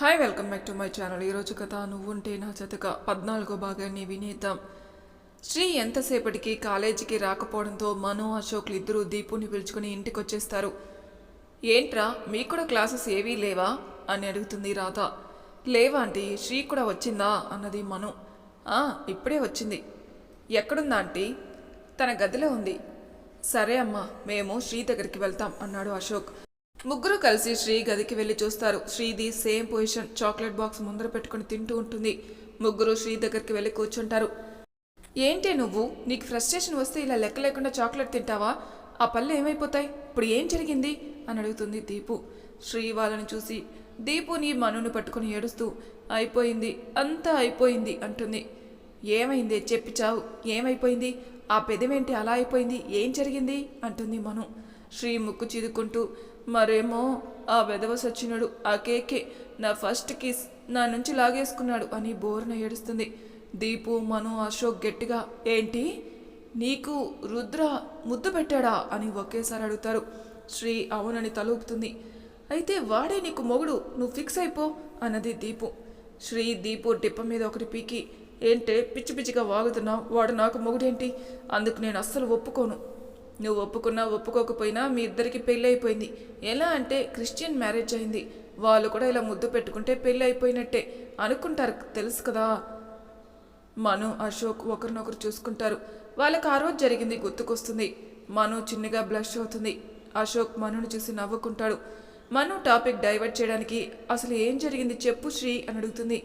Hi welcome back to my channel ఈరోజు కథ నువ్వుంటే నా జతక పద్నాలుగో భాగాన్ని వినేద్దాం. శ్రీ ఎంతసేపటికి కాలేజీకి రాకపోవడంతో మను అశోక్లు ఇద్దరూ దీపుని పిలుచుకుని ఇంటికి వచ్చేస్తారు ఏంట్రా మీకు కూడా క్లాసెస్ ఏవీ లేవా? అని అడుగుతుంది రాధ. లేవా ఆంటీ శ్రీ కూడా వచ్చిందా? అన్నది మను. ఇప్పుడే వచ్చింది. ఎక్కడుందా ఆంటీ? తన గదిలో ఉంది. సరే అమ్మా మేము శ్రీ దగ్గరికి వెళ్తాం అన్నాడు అశోక్. ముగ్గురు కలిసి శ్రీ గదికి వెళ్ళి చూస్తారు. శ్రీది సేమ్ పొజిషన్ చాక్లెట్ బాక్స్ ముందర పెట్టుకుని తింటూ ఉంటుంది. ముగ్గురు శ్రీ దగ్గరికి వెళ్ళి కూర్చుంటారు. ఏంటి నువ్వు? నీకు ఫ్రస్ట్రేషన్ వస్తే ఇలా లెక్క లేకుండా చాక్లెట్ తింటావా? ఆ పళ్ళు ఏమైపోతాయి? ఇప్పుడు ఏం జరిగింది? అని అడుగుతుంది దీపు. శ్రీ వాళ్ళని చూసి దీపుని మనుని పట్టుకుని ఏడుస్తూ అయిపోయింది అంతా అయిపోయింది అంటుంది. ఏమైంది? చెప్పి చావు. ఏమైపోయింది? ఆ పెదవేంటి? అలా అయిపోయింది? ఏం జరిగింది? అంటుంది మను. శ్రీ ముక్కు చిదుకుంటూ మరేమో ఆ వెధవ సచ్చినడు ఆ కేకే నా ఫస్ట్ కిస్ నా నుంచి లాగేసుకున్నాడు అని బోర్న ఏడుస్తుంది. దీపు మను అశోక్ గట్టిగా ఏంటి? నీకు రుద్ర ముద్దు పెట్టాడా? అని ఒకేసారి అడుగుతారు. శ్రీ అవునని తలూపుతుంది. అయితే వాడే నీకు మొగుడు నువ్వు ఫిక్స్ అయిపో అన్నది దీపు. శ్రీ దీపు డిప్ప మీద ఒకటి పీకి ఏంటే పిచ్చి పిచ్చిగా వాగుతున్నావు? వాడు నాకు మొగుడేంటి? అందుకు నేను అస్సలు ఒప్పుకోను. నువ్వు ఒప్పుకున్నా ఒప్పుకోకపోయినా మీ ఇద్దరికి పెళ్ళి అయిపోయింది ఎలా అంటే క్రిస్టియన్ మ్యారేజ్ అయింది. వాళ్ళు కూడా ఇలా ముద్దు పెట్టుకుంటే పెళ్ళి అయిపోయినట్టే అనుకుంటారు తెలుసు కదా. మను అశోక్ ఒకరినొకరు చూసుకుంటారు. వాళ్ళకి ఆ రోజు జరిగింది గుర్తుకొస్తుంది. మను చిన్నగా బ్లష్ అవుతుంది. అశోక్ మనుని చూసి నవ్వుకుంటాడు. మను టాపిక్ డైవర్ట్ చేయడానికి అసలు ఏం జరిగింది చెప్పు శ్రీ అని అడుగుతుంది.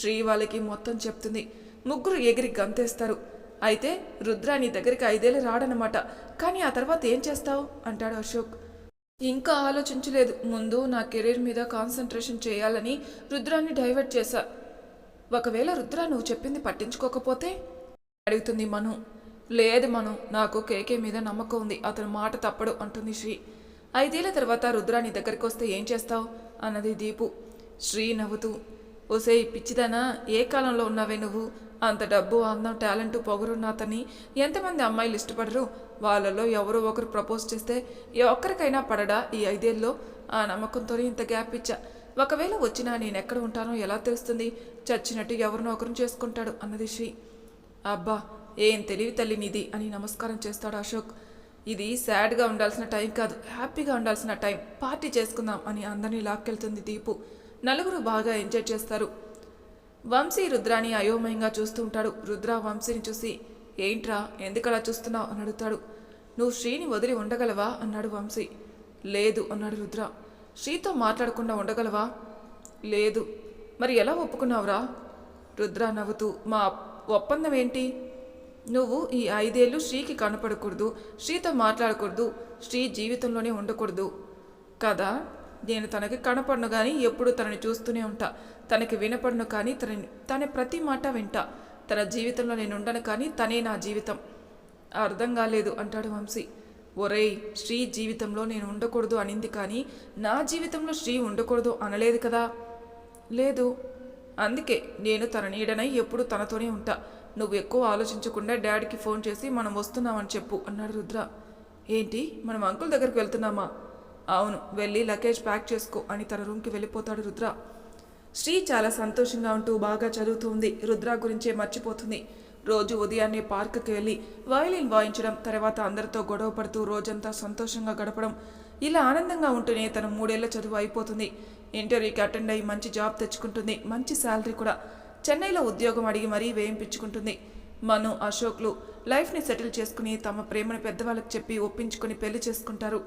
శ్రీ వాళ్ళకి మొత్తం చెప్తుంది. ముగ్గురు ఎగిరి గంతేస్తారు. అయితే రుద్ర నీ దగ్గరికి ఐదేళ్ళు రాడనమాట కానీ ఆ తర్వాత ఏం చేస్తావు? అంటాడు అశోక్. ఇంకా ఆలోచించలేదు. ముందు నా కెరీర్ మీద కాన్సన్ట్రేషన్ చేయాలని రుద్రాన్ని డైవర్ట్ చేశా. ఒకవేళ రుద్ర నువ్వు చెప్పింది పట్టించుకోకపోతే? అడుగుతుంది మను. లేదు మను నాకు కేకే మీద నమ్మకం ఉంది. అతని మాట తప్పడు అంటుంది శ్రీ. ఐదేళ్ళ తర్వాత రుద్ర నీ దగ్గరికి వస్తే ఏం చేస్తావు? అన్నది దీపు. శ్రీ నవ్వుతూ. ఓసే పిచ్చిదానా ఏ కాలంలో ఉన్నావే నువ్వు? అంత డబ్బు అందం టాలెంట్ పొగరున్న అతన్ని ఎంతమంది అమ్మాయిలు ఇష్టపడరు? వాళ్ళలో ఎవరో ఒకరు ప్రపోజ్ చేస్తే ఒక్కరికైనా పడడా ఈ ఐదేళ్ళలో? ఆ నమ్మకంతోనే ఇంత గ్యాప్ ఇచ్చా. ఒకవేళ వచ్చినా నేను ఎక్కడ ఉంటానో ఎలా తెలుస్తుంది? చచ్చినట్టు ఎవరినో ఒకరిని చేసుకుంటాడు అన్నది శ్రీ. అబ్బా ఏం తెలివి తల్లి నిధి అని నమస్కారం చేస్తాడు అశోక్. ఇది సాడ్గా ఉండాల్సిన టైం కాదు హ్యాపీగా ఉండాల్సిన టైం. పార్టీ చేసుకుందాం అని అందరినీ లాక్కెళ్తుంది దీపు. నలుగురు బాగా ఎంజాయ్ చేస్తారు. వంశీ రుద్రాని అయోమయంగా చూస్తూ ఉంటాడు. రుద్ర వంశీని చూసి ఏంట్రా ఎందుకలా చూస్తున్నావు? అని అడుగుతాడు. నువ్వు శ్రీని వదిలి ఉండగలవా? అన్నాడు వంశీ. లేదు అన్నాడు రుద్ర. శ్రీతో మాట్లాడకుండా ఉండగలవా? లేదు. మరి ఎలా ఒప్పుకున్నావురా? రుద్ర నవ్వుతూ. మా ఒప్పందం ఏంటి? నువ్వు ఈ ఐదేళ్ళు శ్రీకి కనపడకూడదు శ్రీతో మాట్లాడకూడదు శ్రీ జీవితంలోనే ఉండకూడదు. కదా? నేను తనకి కనపడను కానీ ఎప్పుడు తనని చూస్తూనే ఉంటా. తనకి వినపడను కానీ తన తన ప్రతి మాట వింటా. తన జీవితంలో నేను ఉండను కానీ తనే నా జీవితం. అర్థం కాలేదు అంటాడు వంశీ. ఒరేయ్ శ్రీ జీవితంలో నేను ఉండకూడదు అనింది కానీ నా జీవితంలో శ్రీ ఉండకూడదు అనలేదు కదా? లేదు. అందుకే నేను తన నీడనై ఎప్పుడు తనతోనే ఉంటా. నువ్వు ఎక్కువ ఆలోచించకుండా డాడీకి ఫోన్ చేసి మనం వస్తున్నామని చెప్పు అన్నాడు రుద్ర. ఏంటి? మనం అంకుల్ దగ్గరికి వెళ్తున్నామా? అవును వెళ్ళి లగేజ్ ప్యాక్ చేసుకో అని తన రూమ్కి వెళ్ళిపోతాడు రుద్ర. శ్రీ చాలా సంతోషంగా ఉంటూ బాగా చదువుతుంది రుద్ర గురించే మర్చిపోతుంది. రోజు ఉదయాన్నే పార్కుకి వెళ్ళి వయలిన్ వాయించడం తర్వాత అందరితో గొడవ పడుతూ రోజంతా సంతోషంగా గడపడం ఇలా ఆనందంగా ఉంటూనే తన మూడేళ్ళ చదువు అయిపోతుంది. ఇంటర్వ్యూకి అటెండ్ అయ్యి మంచి జాబ్ తెచ్చుకుంటుంది. మంచి శాలరీ కూడా. చెన్నైలో ఉద్యోగం అడిగి మరీ వేయింపించుకుంటుంది. మను అశోక్లు లైఫ్ని సెటిల్ చేసుకుని తమ ప్రేమను పెద్దవాళ్ళకి చెప్పి ఒప్పించుకుని పెళ్ళి చేసుకుంటారు.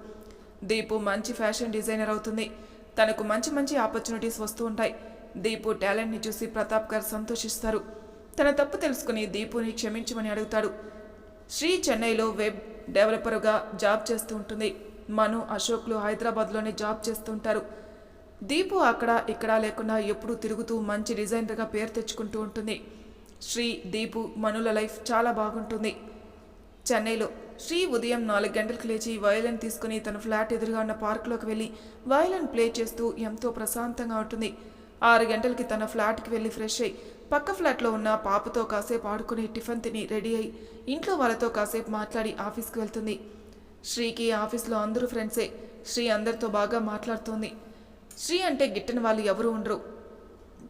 దీపు మంచి ఫ్యాషన్ డిజైనర్ అవుతుంది. తనకు మంచి మంచి ఆపర్చునిటీస్ వస్తూ ఉంటాయి. దీపు టాలెంట్ని చూసి ప్రతాప్ గారు సంతోషిస్తారు. తన తప్పు తెలుసుకుని దీపుని క్షమించమని అడుగుతాడు. శ్రీ చెన్నైలో వెబ్ డెవలపర్గా జాబ్ చేస్తూ ఉంటుంది. మను అశోక్లు హైదరాబాద్లోనే జాబ్ చేస్తూ ఉంటారు. దీపు అక్కడ ఇక్కడ లేకుండా ఎప్పుడూ తిరుగుతూ మంచి డిజైనర్గా పేరు తెచ్చుకుంటూ ఉంటుంది. శ్రీ దీపు మనుల లైఫ్ చాలా బాగుంటుంది. చెన్నైలో శ్రీ ఉదయం నాలుగు గంటలకు లేచి వయలిన్ తీసుకుని తన ఫ్లాట్ ఎదురుగా ఉన్న పార్కులోకి వెళ్ళి వయలిన్ ప్లే చేస్తూ ఎంతో ప్రశాంతంగా ఉంటుంది. ఆరు గంటలకి తన ఫ్లాట్కి వెళ్ళి ఫ్రెష్ అయ్యి పక్క ఫ్లాట్లో ఉన్న పాపతో కాసేపు ఆడుకుని టిఫిన్ తిని రెడీ అయ్యి ఇంట్లో వాళ్ళతో కాసేపు మాట్లాడి ఆఫీస్కి వెళ్తుంది. శ్రీకి ఆఫీస్లో అందరూ ఫ్రెండ్సే. శ్రీ అందరితో బాగా మాట్లాడుతుంది. శ్రీ అంటే గిట్టని వాళ్ళు ఎవరు ఉండరు.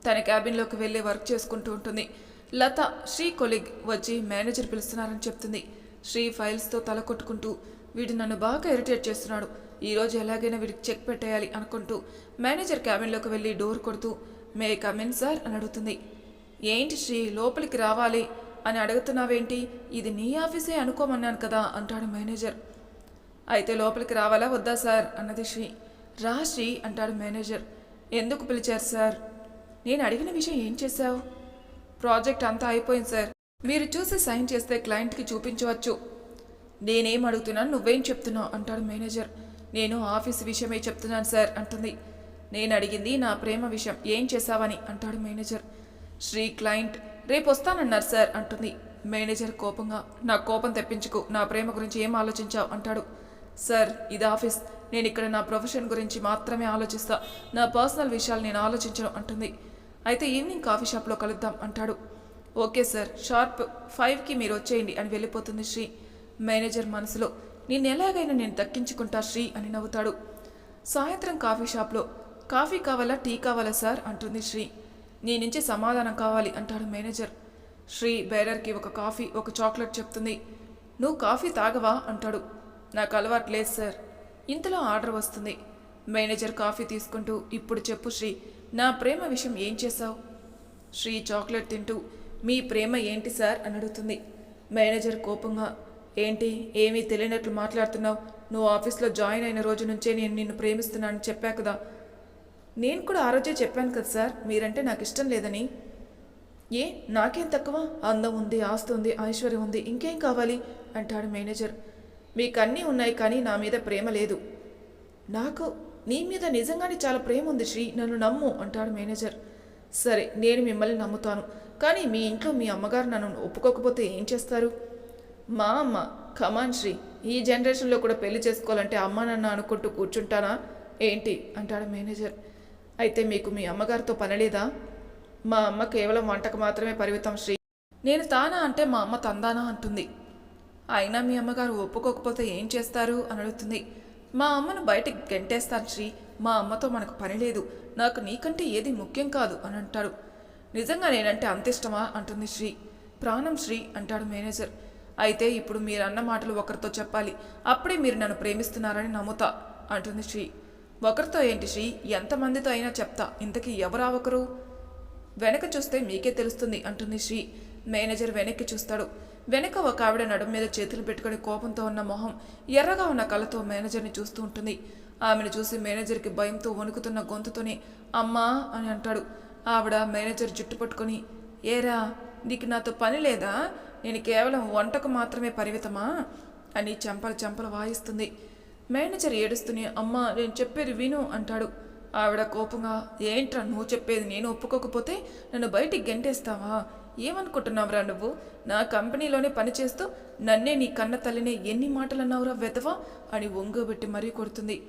తన క్యాబిన్లోకి వెళ్ళి వర్క్ చేసుకుంటూ ఉంటుంది. లత శ్రీ కొలిగ్ వచ్చి మేనేజర్ పిలుస్తున్నారని చెప్తుంది. శ్రీ ఫైల్స్తో తల కొట్టుకుంటూ వీడు నన్ను బాగా ఇరిటేట్ చేస్తున్నాడు. ఈరోజు ఎలాగైనా వీడికి చెక్ పెట్టేయాలి అనుకుంటూ మేనేజర్ క్యాబిన్లోకి వెళ్ళి డోర్ కొడుతూ మే కమిన్ సార్ అని అడుగుతుంది. ఏంటి శ్రీ లోపలికి రావాలి? అని అడుగుతున్నావేంటి? ఇది నీ ఆఫీసే అనుకోమన్నాను కదా అంటాడు మేనేజర్. అయితే లోపలికి రావాలా వద్దా సార్? అన్నది శ్రీ. రా శ్రీ అంటాడు మేనేజర్. ఎందుకు పిలిచారు సార్? నేను అడిగిన విషయం ఏం చేశావు? ప్రాజెక్ట్ అంతా అయిపోయింది సార్. మీరు చూసి సైన్ చేస్తే క్లయింట్కి చూపించవచ్చు. నేనేం అడుగుతున్నాను నువ్వేం చెప్తున్నావు? అంటాడు మేనేజర్. నేను ఆఫీస్ విషయమే చెప్తున్నాను సార్ అంటుంది. నేను అడిగింది నా ప్రేమ విషయం. ఏం చేశావని? అంటాడు మేనేజర్. శ్రీ క్లయింట్ రేపు వస్తానన్నారు సార్ అంటుంది. మేనేజర్ కోపంగా నా కోపం తెప్పించుకు నా ప్రేమ గురించి ఏం ఆలోచించావు? అంటాడు. సార్ ఇది ఆఫీస్. నేను ఇక్కడ నా ప్రొఫెషన్ గురించి మాత్రమే ఆలోచిస్తా. నా పర్సనల్ విషయాలు నేను ఆలోచించను అంటుంది. అయితే ఈవినింగ్ కాఫీ షాప్లో కలుద్దాం అంటాడు. ఓకే సార్ షార్ప్ ఫైవ్కి మీరు వచ్చేయండి అని వెళ్ళిపోతుంది శ్రీ. మేనేజర్ మనసులో నిన్ను ఎలాగైనా నేను దక్కించుకుంటా శ్రీ అని నవ్వుతాడు. సాయంత్రం కాఫీ షాప్లో కాఫీ కావాలా టీ కావాలా సార్? అంటుంది శ్రీ. నీ నుంచి సమాధానం కావాలి అంటాడు మేనేజర్. శ్రీ బేరర్కి ఒక కాఫీ ఒక చాక్లెట్ చెప్తుంది. నువ్వు కాఫీ తాగవా? అంటాడు. నాకు అలవాటు లేదు సార్. ఇంతలో ఆర్డర్ వస్తుంది. మేనేజర్ కాఫీ తీసుకుంటూ ఇప్పుడు చెప్పు శ్రీ నా ప్రేమ విషయం ఏం చేశావు? శ్రీ చాక్లెట్ తింటూ మీ ప్రేమ ఏంటి సార్? అని అడుగుతుంది. మేనేజర్ కోపంగా ఏంటి? ఏమీ తెలియనట్లు మాట్లాడుతున్నావు? నువ్వు ఆఫీస్లో జాయిన్ అయిన రోజు నుంచే నేను నిన్ను ప్రేమిస్తున్నానని చెప్పా కదా. నేను కూడా ఆ రోజే చెప్పాను కదా సార్ మీరంటే నాకు ఇష్టం లేదని. ఏ? నాకేం తక్కువ? అందం ఉంది ఆస్తి ఉంది ఐశ్వర్యం ఉంది ఇంకేం కావాలి? అంటాడు మేనేజర్. మీకు అన్నీ ఉన్నాయి కానీ నా మీద ప్రేమ లేదు. నాకు? నీ మీద నిజంగానే చాలా ప్రేమ ఉంది శ్రీ నన్ను నమ్ము అంటాడు మేనేజర్. సరే నేను మిమ్మల్ని నమ్ముతాను. కానీ మీ ఇంట్లో మీ అమ్మగారు నన్ను ఒప్పుకోకపోతే ఏం చేస్తారు? మా అమ్మ కమాన్ శ్రీ ఈ జనరేషన్లో కూడా పెళ్ళి చేసుకోవాలంటే అమ్మ నాన్న అనుకుంటూ కూర్చుంటానా? ఏంటి? అంటాడు మేనేజర్. అయితే మీకు మీ అమ్మగారితో పనలేదా మా అమ్మ కేవలం వంటకు మాత్రమే పరిమితం శ్రీ. నేను తానా అంటే మా అమ్మ తందానా అంటుంది. అయినా మీ అమ్మగారు ఒప్పుకోకపోతే ఏం చేస్తారు? అని అడుగుతుంది. మా అమ్మను బయటికి గెంటేస్తాను శ్రీ. మా అమ్మతో మనకు పని లేదు. నాకు నీకంటే ఏది ముఖ్యం కాదు అని అంటాడు. నిజంగా నేనంటే అంత ఇష్టమా? అంటుంది శ్రీ. ప్రాణం శ్రీ అంటాడు మేనేజర్. అయితే ఇప్పుడు మీరు అన్న మాటలు ఒకరితో చెప్పాలి. అప్పుడే మీరు నన్ను ప్రేమిస్తున్నారని నమ్ముతా అంటుంది శ్రీ. ఒకరితో ఏంటి శ్రీ? ఎంతమందితో అయినా చెప్తా. ఇంతకీ ఎవరా ఒకరు? వెనక చూస్తే మీకే తెలుస్తుంది అంటుంది శ్రీ. మేనేజర్ వెనక్కి చూస్తాడు. వెనక ఒక ఆవిడ నడుం మీద చేతులు పెట్టుకుని కోపంతో ఉన్న మొహం ఎర్రగా ఉన్న కళ్ళతో మేనేజర్ని చూస్తూ ఉంటుంది. ఆమెను చూసి మేనేజర్కి భయంతో వణుకుతున్న గొంతుతోనే అమ్మా అని అంటాడు. ఆవిడ మేనేజర్ జుట్టు పట్టుకొని ఏరా నీకు నాతో పని లేదా? నేను కేవలం వంటకు మాత్రమే పరిమితమా? అని చెంపలు చెంపలు వాయిస్తుంది. మేనేజర్ ఏడుస్తూనే అమ్మా నేను చెప్పేది విను అంటాడు. ఆవిడ కోపంగా ఏంట్రా నువ్వు చెప్పేది నేను ఒప్పుకోకపోతే నన్ను బయటికి గెంటేస్తావా? ఏమనుకుంటున్నావురా నువ్వు? నా కంపెనీలోనే పనిచేస్తూ నన్నే నీ కన్న తల్లిని ఎన్ని మాటలు అన్నావురా వెదవా? అని ఒంగోబెట్టి మరీ కొడుతుంది.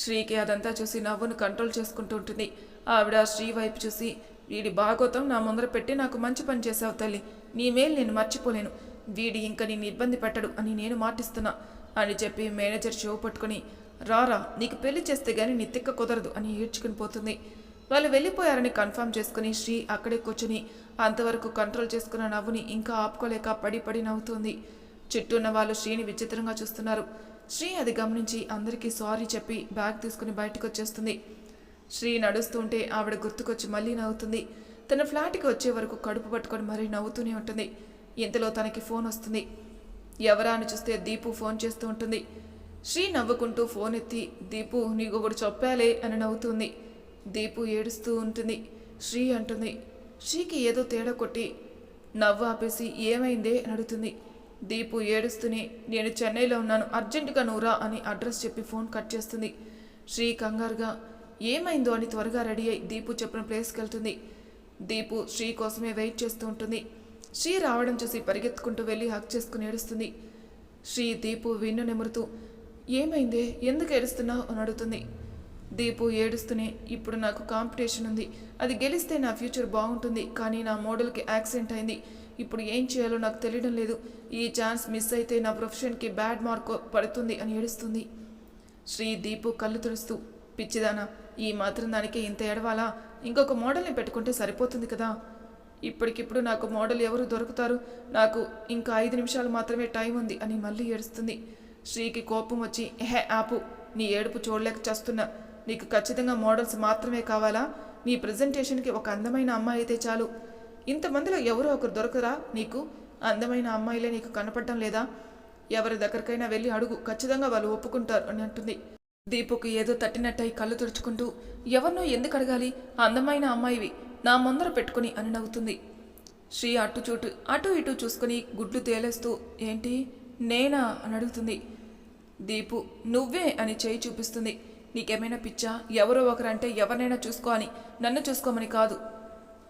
శ్రీకి అదంతా చూసి నవ్వును కంట్రోల్ చేసుకుంటూ ఉంటుంది. ఆవిడ శ్రీ వైపు చూసి వీడి భాగోతం నా ముందర పెట్టి నాకు మంచి పని చేసావు తల్లి. నీ మేలు నేను మర్చిపోలేను. వీడి ఇంక నిన్ను ఇబ్బంది పెట్టడు అని నేను మాటిస్తున్నా అని చెప్పి మేనేజర్ షో పట్టుకుని రారా నీకు పెళ్ళి చేస్తే గానీ నీ తిక్క కుదరదు అని ఏడ్చుకుని పోతుంది. వాళ్ళు వెళ్ళిపోయారని కన్ఫర్మ్ చేసుకుని శ్రీ అక్కడే కూర్చుని అంతవరకు కంట్రోల్ చేసుకున్న నవ్వుని ఇంకా ఆపుకోలేక పడి పడి నవ్వుతుంది. చుట్టూ ఉన్న వాళ్ళు శ్రీని విచిత్రంగా చూస్తున్నారు. శ్రీ అది గమనించి అందరికీ సారీ చెప్పి బ్యాగ్ తీసుకుని బయటకు వచ్చేస్తుంది శ్రీ నడుస్తుంటే ఆవిడ గుర్తుకొచ్చి మళ్ళీ నవ్వుతుంది. తన ఫ్లాట్కి వచ్చే వరకు కడుపు పట్టుకొని మరీ నవ్వుతూనే ఉంటుంది. ఇంతలో తనకి ఫోన్ వస్తుంది. ఎవరా అని చూస్తే దీపు ఫోన్ చేస్తూ ఉంటుంది. శ్రీ నవ్వుకుంటూ ఫోన్ ఎత్తి దీపు నీకు ఒకటి చెప్పాలే అని నవ్వుతుంది. దీపు ఏడుస్తూ ఉంటుంది. శ్రీ అంటుంది. శ్రీకి ఏదో తేడా కొట్టి నవ్వు ఆపేసి ఏమైందే? అని అడుగుతుంది. దీపు ఏడుస్తూనే నేను చెన్నైలో ఉన్నాను అర్జెంటుగా నూరా అని అడ్రస్ చెప్పి ఫోన్ కట్ చేస్తుంది. శ్రీ కంగారుగా ఏమైందో అని త్వరగా రెడీ అయి దీపు చెప్పిన ప్లేస్కి వెళ్తుంది. దీపు శ్రీ కోసమే వెయిట్ చేస్తూ ఉంటుంది. శ్రీ రావడం చూసి పరిగెత్తుకుంటూ వెళ్ళి హక్ చేసుకుని ఏడుస్తుంది. శ్రీ దీపు విన్ను నెమురుతూ ఏమైందే? ఎందుకు ఏడుస్తున్నావు? అని అడుగుతుంది. దీపు ఏడుస్తూనే ఇప్పుడు నాకు కాంపిటీషన్ ఉంది. అది గెలిస్తే నా ఫ్యూచర్ బాగుంటుంది. కానీ నా మోడల్కి యాక్సిడెంట్ అయింది. ఇప్పుడు ఏం చేయాలో నాకు తెలియడం లేదు. ఈ ఛాన్స్ మిస్ అయితే నా ప్రొఫెషన్కి బ్యాడ్ మార్క్ పడుతుంది అని ఏడుస్తుంది. శ్రీ దీపు కళ్ళు తుడుస్తూ పిచ్చిదానా ఈ మాత్రం దానికి ఇంత ఎడవాలా ఇంకొక మోడల్ని పెట్టుకుంటే సరిపోతుంది కదా? ఇప్పటికిప్పుడు నాకు మోడల్ ఎవరు దొరుకుతారు? నాకు ఇంకా ఐదు నిమిషాలు మాత్రమే టైం ఉంది అని మళ్ళీ ఏడుస్తుంది. శ్రీకి కోపం వచ్చి ఎహే ఆపు నీ ఏడుపు చూడలేక చేస్తున్నా. నీకు ఖచ్చితంగా మోడల్స్ మాత్రమే కావాలా? నీ ప్రజెంటేషన్కి ఒక అందమైన అమ్మాయి అయితే చాలు. ఇంతమందిలో ఎవరో ఒకరు దొరకరా నీకు? అందమైన అమ్మాయిలే నీకు కనపడటం లేదా? ఎవరి దగ్గరకైనా వెళ్ళి అడుగు ఖచ్చితంగా వాళ్ళు ఒప్పుకుంటారు అని అంటుంది. దీపుకు ఏదో తట్టినట్టయి కళ్ళు తుడుచుకుంటూ ఎవరినో ఎందుకు అడగాలి? అందమైన అమ్మాయివి. నా ముందర పెట్టుకుని అని నవ్వుతుంది. శ్రీ అటు చూటు అటు ఇటు చూసుకుని గుడ్లు తేలేస్తూ ఏంటి? నేనా అని అడుగుతుంది. దీపు నువ్వే అని చేయి చూపిస్తుంది. నీకేమైనా పిచ్చా? ఎవరో ఒకరంటే ఎవరినైనా చూసుకో అని. నన్ను చూసుకోమని కాదు.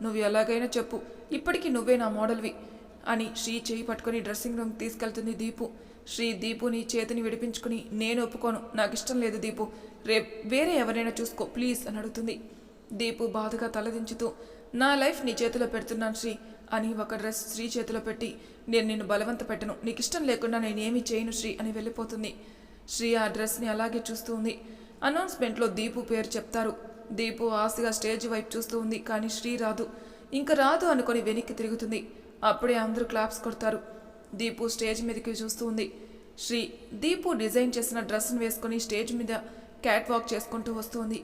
నువ్వు ఎలాగైనా చెప్పు. ఇప్పటికీ నువ్వే నా మోడల్వి అని శ్రీ చేయి పట్టుకొని డ్రెస్సింగ్ రూమ్కి తీసుకెళ్తుంది దీపు. శ్రీ దీపుని చేతిని విడిపించుకుని నేను ఒప్పుకోను. నాకు ఇష్టం లేదు దీపు. రేపు వేరే ఎవరైనా చూసుకో ప్లీజ్ అని అడుగుతుంది. దీపు బాధగా తలదించుతూ నా లైఫ్ నీ చేతిలో పెడుతున్నాను శ్రీ అని ఒక డ్రెస్ శ్రీ చేతిలో పెట్టి నేను నిన్ను బలవంత పెట్టను. నీకు ఇష్టం లేకుండా నేనేమీ చేయను శ్రీ అని వెళ్ళిపోతుంది. శ్రీ ఆ డ్రెస్ని అలాగే చూస్తూ ఉంది. అనౌన్స్మెంట్లో దీపు పేరు చెప్తారు. దీపు ఆశగా స్టేజ్ వైపు చూస్తూ ఉంది కానీ శ్రీ రాదు. ఇంకా రాదు అనుకొని వెనక్కి తిరుగుతుంది. అప్పుడే అందరూ క్లాప్స్ కొడతారు. దీపు స్టేజ్ మీదకి చూస్తూ ఉంది. శ్రీ దీపు డిజైన్ చేసిన డ్రెస్ను వేసుకొని స్టేజ్ మీద క్యాట్ వాక్ చేసుకుంటూ వస్తుంది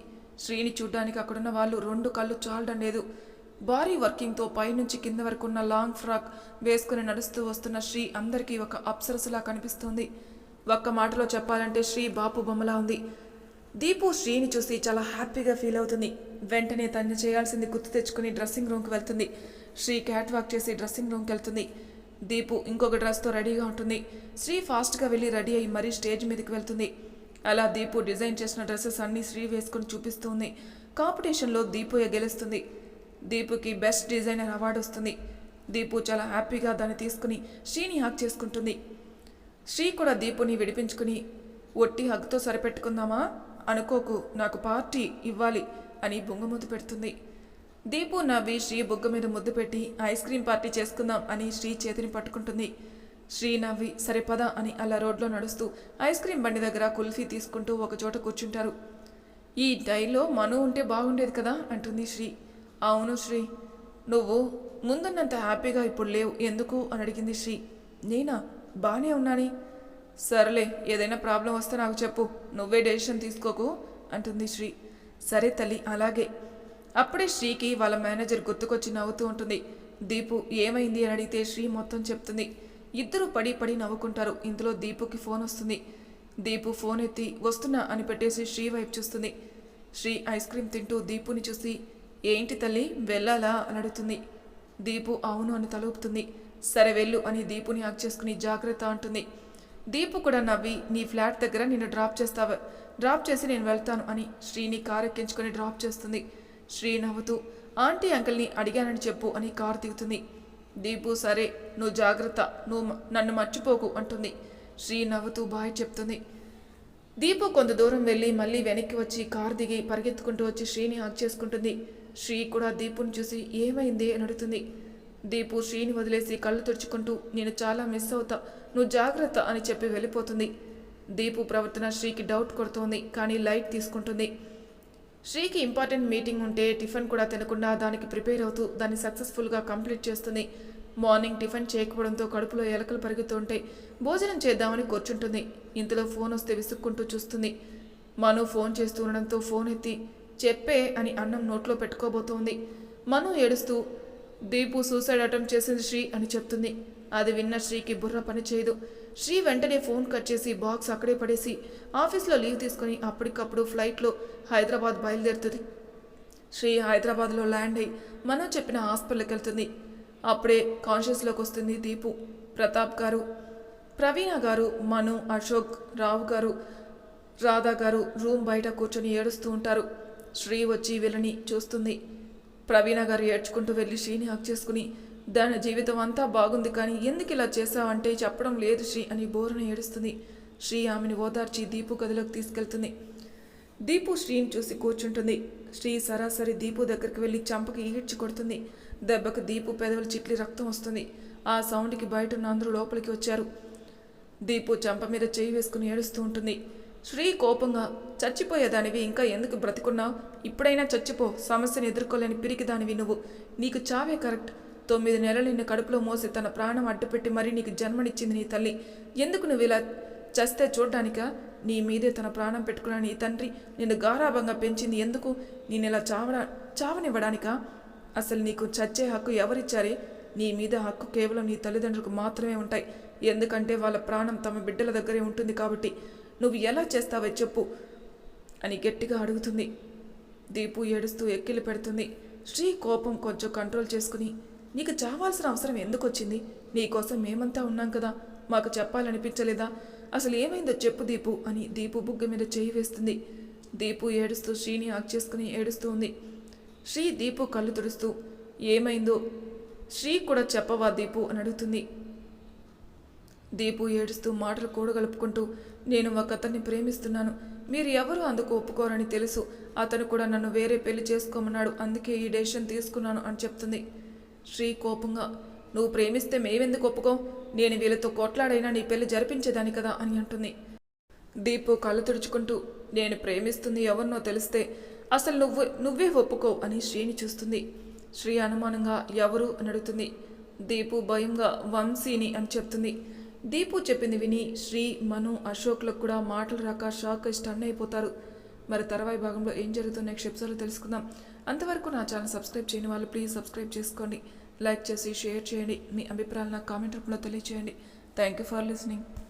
శ్రీని చూడ్డానికి అక్కడున్న వాళ్ళు రెండు కళ్ళు చాలడం లేదు. భారీ వర్కింగ్తో పైనుంచి కింద వరకు ఉన్న లాంగ్ ఫ్రాక్ వేసుకుని నడుస్తూ వస్తున్న శ్రీ అందరికీ ఒక అప్సరసులా కనిపిస్తుంది ఒక్క మాటలో చెప్పాలంటే శ్రీ బాపు బొమ్మలా ఉంది. దీపు శ్రీని చూసి చాలా హ్యాపీగా ఫీల్ అవుతుంది. వెంటనే తను చేయాల్సింది గుర్తు తెచ్చుకుని డ్రెస్సింగ్ రూమ్కి వెళ్తుంది. శ్రీ క్యాట్ వాక్ చేసి డ్రెస్సింగ్ రూమ్కి వెళ్తుంది. దీపు ఇంకొక డ్రెస్తో రెడీగా ఉంటుంది. శ్రీ ఫాస్ట్గా వెళ్ళి రెడీ అయ్యి మరీ స్టేజ్ మీదకి వెళ్తుంది. అలా దీపు డిజైన్ చేసిన డ్రెస్సెస్ అన్నీ శ్రీ వేసుకొని చూపిస్తుంది. కాంపిటీషన్లో దీపుయే గెలుస్తుంది దీపుకి బెస్ట్ డిజైనర్ అవార్డు వస్తుంది. దీపు చాలా హ్యాపీగా దాన్ని తీసుకుని శ్రీని హక్ చేసుకుంటుంది. శ్రీ కూడా దీపుని విడిపించుకుని ఒట్టి హగ్తో సరిపెట్టుకుందామా? అనుకోకు నాకు పార్టీ ఇవ్వాలి అని బొంగ ముద్దు పెడుతుంది. దీపు నవ్వి శ్రీ బుగ్గ మీద ముద్దు పెట్టి ఐస్ క్రీమ్ పార్టీ చేసుకుందాం అని శ్రీ చేతిని పట్టుకుంటుంది. శ్రీ నవ్వి సరే పద అని అలా రోడ్లో నడుస్తూ ఐస్ క్రీమ్ బండి దగ్గర కుల్ఫీ తీసుకుంటూ ఒక చోట కూర్చుంటారు. ఈ డైలో మను ఉంటే బాగుండేది కదా అంటుంది శ్రీ. అవును శ్రీ. నువ్వు ముందున్నంత హ్యాపీగా ఇప్పుడు లేవు ఎందుకు అని అడిగింది శ్రీ. నేనా? బాగానే ఉన్నాని. సరేలే ఏదైనా ప్రాబ్లం వస్తే నాకు చెప్పు. నువ్వే డెసిషన్ తీసుకోకు అంటుంది శ్రీ. సరే తల్లి అలాగే. అప్పుడే శ్రీకి వాళ్ళ మేనేజర్ గుర్తుకొచ్చి నవ్వుతూ ఉంటుంది. దీపు ఏమైంది అని అడిగితే శ్రీ మొత్తం చెప్తుంది. ఇద్దరు పడి పడి నవ్వుకుంటారు. ఇందులో దీపుకి ఫోన్ వస్తుంది. దీపు ఫోన్ ఎత్తి వస్తున్నా అని పెట్టేసి శ్రీ వైపు చూస్తుంది. శ్రీ ఐస్ క్రీమ్ తింటూ దీపుని చూసి ఏంటి తల్లి వెళ్ళాలా అని అడుగుతుంది. దీపు అవును అని తలుపుతుంది. సరే వెళ్ళు అని దీపుని ఆక్ చేసుకుని జాగ్రత్త అంటుంది. దీపు కూడా నవ్వి నీ ఫ్లాట్ దగ్గర నిన్ను డ్రాప్ చేస్తావా. డ్రాప్ చేసి నేను వెళ్తాను అని శ్రీని కారు ఎక్కించుకొని డ్రాప్ చేస్తుంది. శ్రీ నవ్వుతూ ఆంటీ అంకుల్ని అడిగానని చెప్పు అని కారు దిగుతుంది. దీపు సరే నువ్వు జాగ్రత్త. నువ్వు నన్ను మర్చిపోకు అంటుంది. శ్రీ నవ్వుతూ బాయ్ చెప్తుంది. దీపు కొంత దూరం వెళ్ళి మళ్ళీ వెనక్కి వచ్చి కారు దిగి పరిగెత్తుకుంటూ వచ్చి శ్రీని హక్ చేసుకుంటుంది. శ్రీ కూడా దీపుని చూసి ఏమైంది? అని అడుగుతుంది. దీపు శ్రీని వదిలేసి కళ్ళు తుడుచుకుంటూ నేను చాలా మిస్ అవుతా. నువ్వు జాగ్రత్త అని చెప్పి వెళ్ళిపోతుంది. దీపు ప్రవర్తన శ్రీకి డౌట్ కొడుతోంది కానీ లైట్ తీసుకుంటుంది. శ్రీకి ఇంపార్టెంట్ మీటింగ్ ఉంటే టిఫిన్ కూడా తినకుండా దానికి ప్రిపేర్ అవుతూ దాన్ని సక్సెస్ఫుల్గా కంప్లీట్ చేస్తుంది. మార్నింగ్ టిఫిన్ చేయకపోవడంతో కడుపులో ఎలకలు పరిగెత్తుంటే భోజనం చేద్దామని కూర్చుంటుంది. ఇంతలో ఫోన్ వస్తే విసుక్కుంటూ చూస్తుంది. మను ఫోన్ చేస్తూ ఉండడంతో ఫోన్ ఎత్తి చెప్పే అని అన్నం నోట్లో పెట్టుకోబోతోంది. మను ఏడుస్తూ దీపు సూసైడ్ అటెంప్ట్ చేసింది శ్రీ అని చెప్తుంది. అది విన్న శ్రీకి బుర్ర పని చేయదు శ్రీ వెంటనే ఫోన్ కట్ చేసి బాక్స్ అక్కడే పడేసి ఆఫీస్లో లీవ్ తీసుకొని అప్పటికప్పుడు ఫ్లైట్లో హైదరాబాద్ బయలుదేరుతుంది. శ్రీ హైదరాబాద్లో ల్యాండ్ అయి మనం చెప్పిన హాస్పిటల్కి వెళ్తుంది. అప్పుడే కాన్షియస్లోకి వస్తుంది దీపు. ప్రతాప్ గారు ప్రవీణ గారు మను అశోక్ రావు గారు రాధా గారు రూమ్ బయట కూర్చొని ఏడుస్తూ ఉంటారు. శ్రీ వచ్చి వీళ్ళని చూస్తుంది. ప్రవీణ గారు ఏడ్చుకుంటూ వెళ్ళి శ్రీని హక్ చేసుకుని దాని జీవితం అంతా బాగుంది కానీ ఎందుకు ఇలా చేశావంటే చెప్పడం లేదు శ్రీ అని బోరున ఏడుస్తుంది. శ్రీ ఆమెను ఓదార్చి దీపు గదిలోకి తీసుకెళ్తుంది. దీపు శ్రీని చూసి కూర్చుంటుంది. శ్రీ సరాసరి దీపు దగ్గరికి వెళ్ళి చంపకి ఈడ్చి కొడుతుంది. దెబ్బకు దీపు పెదవులు చిట్లి రక్తం వస్తుంది. ఆ సౌండ్కి బయట ఉన్న అందరూ లోపలికి వచ్చారు. దీపు చంప మీద చేయి వేసుకుని ఏడుస్తూ ఉంటుంది. శ్రీ కోపంగా చచ్చిపోయేదానివి ఇంకా ఎందుకు బ్రతికున్నావు ఇప్పుడైనా చచ్చిపో సమస్యను ఎదుర్కోలేని పిరికిదానివి నువ్వు. నీకు చావే కరెక్ట్. తొమ్మిది నెలలు నిన్ను కడుపులో మోసి తన ప్రాణం అడ్డుపెట్టి మరీ నీకు జన్మనిచ్చింది నీ తల్లి. ఎందుకు నువ్వు ఇలా చస్తే చూడ్డానికా? నీ మీదే తన ప్రాణం పెట్టుకున్న నీ తండ్రి నిన్ను గారాభంగా పెంచింది ఎందుకు? నేను ఇలా చావడా చావనివ్వడానికా? అసలు నీకు చచ్చే హక్కు ఎవరిచ్చారే? నీ మీద హక్కు కేవలం నీ తల్లిదండ్రులకు మాత్రమే ఉంటాయి. ఎందుకంటే వాళ్ళ ప్రాణం తమ బిడ్డల దగ్గరే ఉంటుంది కాబట్టి. నువ్వు ఎలా చేస్తావో చెప్పు అని గట్టిగా అడుగుతుంది. దీపు ఏడుస్తూ ఎక్కిలి పెడుతుంది. శ్రీ కోపం కొంచెం కంట్రోల్ చేసుకుని నీకు చావాల్సిన అవసరం ఎందుకు వచ్చింది? నీకోసం మేమంతా ఉన్నాం కదా మాకు చెప్పాలనిపించలేదా? అసలు ఏమైందో చెప్పు దీపు అని దీపు బుగ్గ మీద చేయి వేస్తుంది. దీపు ఏడుస్తూ శ్రీని ఆక్ చేసుకుని ఏడుస్తూ ఉంది. శ్రీ దీపు కళ్ళు తుడుస్తూ ఏమైందో? శ్రీ కూడా చెప్పవా దీపు అని అడుగుతుంది. దీపు ఏడుస్తూ మాటలు కూడగలుపుకుంటూ నేను ఒక అతన్ని ప్రేమిస్తున్నాను. మీరు ఎవరు అందుకు ఒప్పుకోరని తెలుసు. అతను కూడా నన్ను వేరే పెళ్ళి చేసుకోమన్నాడు. అందుకే ఈ డెసిషన్ తీసుకున్నాను అని చెప్తుంది. శ్రీ కోపంగా నువ్వు ప్రేమిస్తే మేవెందుకు ఒప్పుకో? నేను వీళ్ళతో కొట్లాడైనా నీ పెళ్ళి జరిపించేదాని కదా అని అంటుంది. దీపు కళ్ళు తుడుచుకుంటూ నేను ప్రేమిస్తుంది ఎవరినో తెలిస్తే అసలు నువ్వు నువ్వే ఒప్పుకో అని శ్రీని చూస్తుంది. శ్రీ అనుమానంగా ఎవరు? అని అడుగుతుంది. దీపు భయంగా వంశీని అని చెప్తుంది. దీపు చెప్పింది విని శ్రీ మను అశోక్లకు కూడా మాటలు రాక షాక్ స్టన్ అయిపోతారు. మరి తర్వాయి భాగంలో ఏం జరుగుతుందో నెక్స్ట్ ఎపిసోడ్లో తెలుసుకుందాం. అంతవరకు నా ఛానల్ సబ్స్క్రైబ్ చేయని వాళ్ళు ప్లీజ్ సబ్స్క్రైబ్ చేసుకోండి. లైక్ చేసి షేర్ చేయండి. మీ అభిప్రాయాలను కామెంట్ రూపంలో తెలియచేయండి. Thank you for listening